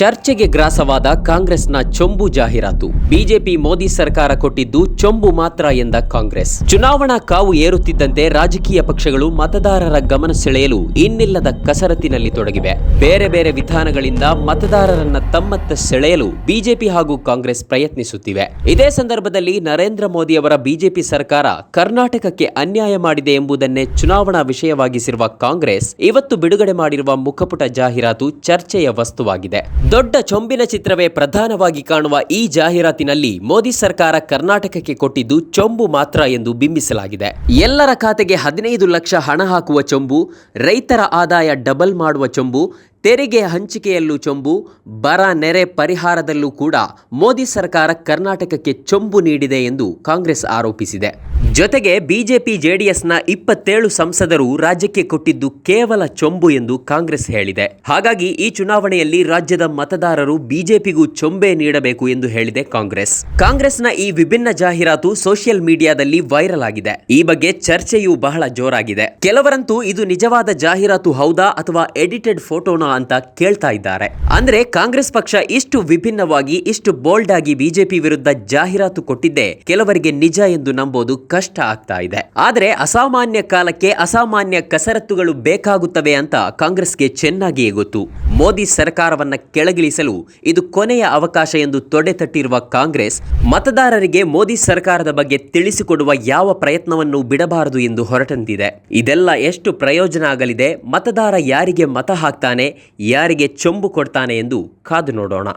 ಚರ್ಚೆಗೆ ಗ್ರಾಸವಾದ ಕಾಂಗ್ರೆಸ್ನ ಚೊಂಬು ಜಾಹೀರಾತು. ಬಿಜೆಪಿ ಮೋದಿ ಸರ್ಕಾರ ಕೊಟ್ಟಿದ್ದು ಚೊಂಬು ಮಾತ್ರ ಎಂದ ಕಾಂಗ್ರೆಸ್. ಚುನಾವಣಾ ಕಾವು ಏರುತ್ತಿದ್ದಂತೆ ರಾಜಕೀಯ ಪಕ್ಷಗಳು ಮತದಾರರ ಗಮನ ಸೆಳೆಯಲು ಇನ್ನಿಲ್ಲದ ಕಸರತ್ತಿನಲ್ಲಿ ತೊಡಗಿವೆ. ಬೇರೆ ಬೇರೆ ವಿಧಾನಗಳಿಂದ ಮತದಾರರನ್ನ ತಮ್ಮತ್ತ ಸೆಳೆಯಲು ಬಿಜೆಪಿ ಹಾಗೂ ಕಾಂಗ್ರೆಸ್ ಪ್ರಯತ್ನಿಸುತ್ತಿವೆ. ಇದೇ ಸಂದರ್ಭದಲ್ಲಿ ನರೇಂದ್ರ ಮೋದಿ ಅವರ ಬಿಜೆಪಿ ಸರ್ಕಾರ ಕರ್ನಾಟಕಕ್ಕೆ ಅನ್ಯಾಯ ಮಾಡಿದೆ ಎಂಬುದನ್ನೇ ಚುನಾವಣಾ ವಿಷಯವಾಗಿಸಿರುವ ಕಾಂಗ್ರೆಸ್, ಇವತ್ತು ಬಿಡುಗಡೆ ಮಾಡಿರುವ ಮುಖಪುಟ ಜಾಹೀರಾತು ಚರ್ಚೆಯ ವಸ್ತುವಾಗಿದೆ. ದೊಡ್ಡ ಚೊಂಬಿನ ಚಿತ್ರವೇ ಪ್ರಧಾನವಾಗಿ ಕಾಣುವ ಈ ಜಾಹೀರಾತಿನಲ್ಲಿ ಮೋದಿ ಸರ್ಕಾರ ಕರ್ನಾಟಕಕ್ಕೆ ಕೊಟ್ಟಿದ್ದು ಚೊಂಬು ಮಾತ್ರ ಎಂದು ಬಿಂಬಿಸಲಾಗಿದೆ. ಎಲ್ಲರ ಖಾತೆಗೆ ಹದಿನೈದು ಲಕ್ಷ ಹಣ ಹಾಕುವ ಚೊಂಬು, ರೈತರ ಆದಾಯ ಡಬಲ್ ಮಾಡುವ ಚೊಂಬು ತೆರಿಗೆ ಹಂಚಿಕೆಯಲ್ಲೂ ಚೊಂಬು, ಬರ ನೆರೆ ಪರಿಹಾರದಲ್ಲೂ ಕೂಡ ಮೋದಿ ಸರ್ಕಾರ ಕರ್ನಾಟಕಕ್ಕೆ ಚೊಂಬು ನೀಡಿದೆ ಎಂದು ಕಾಂಗ್ರೆಸ್ ಆರೋಪಿಸಿದೆ. ಜೊತೆಗೆ ಬಿಜೆಪಿ, ಜೆಡಿಎಸ್ನ ಇಪ್ಪತ್ತೇಳು ಸಂಸದರು ರಾಜ್ಯಕ್ಕೆ ಕೊಟ್ಟಿದ್ದು ಕೇವಲ ಚೊಂಬು ಎಂದು ಕಾಂಗ್ರೆಸ್ ಹೇಳಿದೆ. ಹಾಗಾಗಿ ಈ ಚುನಾವಣೆಯಲ್ಲಿ ರಾಜ್ಯದ ಮತದಾರರು ಬಿಜೆಪಿಗೂ ಚೊಂಬೆ ನೀಡಬೇಕು ಎಂದು ಹೇಳಿದೆ ಕಾಂಗ್ರೆಸ್. ಕಾಂಗ್ರೆಸ್ನ ಈ ವಿಭಿನ್ನ ಜಾಹೀರಾತು ಸೋಷಿಯಲ್ ಮೀಡಿಯಾದಲ್ಲಿ ವೈರಲ್ ಆಗಿದೆ. ಈ ಬಗ್ಗೆ ಚರ್ಚೆಯೂ ಬಹಳ ಜೋರಾಗಿದೆ. ಕೆಲವರಂತೂ ಇದು ನಿಜವಾದ ಜಾಹೀರಾತು ಹೌದಾ ಅಥವಾ ಎಡಿಟೆಡ್ ಫೋಟೋನಾ ಅಂತ ಕೇಳ್ತಾ ಇದ್ದಾರೆ. ಅಂದ್ರೆ ಕಾಂಗ್ರೆಸ್ ಪಕ್ಷ ಇಷ್ಟು ವಿಭಿನ್ನವಾಗಿ, ಇಷ್ಟು ಬೋಲ್ಡ್ ಆಗಿ ಬಿಜೆಪಿ ವಿರುದ್ಧ ಜಾಹೀರಾತು ಕೊಟ್ಟಿದ್ದೆ ಕೆಲವರಿಗೆ ನಿಜ ಎಂದು ನಂಬೋದು ಕಷ್ಟ ಆಗ್ತಾ ಇದೆ. ಆದ್ರೆ ಅಸಾಮಾನ್ಯ ಕಾಲಕ್ಕೆ ಅಸಾಮಾನ್ಯ ಕಸರತ್ತುಗಳು ಬೇಕಾಗುತ್ತವೆ ಅಂತ ಕಾಂಗ್ರೆಸ್ಗೆ ಚೆನ್ನಾಗಿಯೇ ಗೊತ್ತು. ಮೋದಿ ಸರ್ಕಾರವನ್ನ ಕೆಳಗಿಳಿಸಲು ಇದು ಕೊನೆಯ ಅವಕಾಶ ಎಂದು ತೊಡೆ ತಟ್ಟಿರುವ ಕಾಂಗ್ರೆಸ್, ಮತದಾರರಿಗೆ ಮೋದಿ ಸರ್ಕಾರದ ಬಗ್ಗೆ ತಿಳಿಸಿಕೊಡುವ ಯಾವ ಪ್ರಯತ್ನವನ್ನು ಬಿಡಬಾರದು ಎಂದು ಹೊರಟಂತಿದೆ. ಇದೆಲ್ಲ ಎಷ್ಟು ಪ್ರಯೋಜನ ಆಗಲಿದೆ? ಮತದಾರ ಯಾರಿಗೆ ಮತ ಹಾಕ್ತಾನೆ? ಯಾರಿಗೆ ಚೊಂಬು ಕೊಡ್ತಾನೆ ಎಂದು ಕಾದು ನೋಡೋಣ.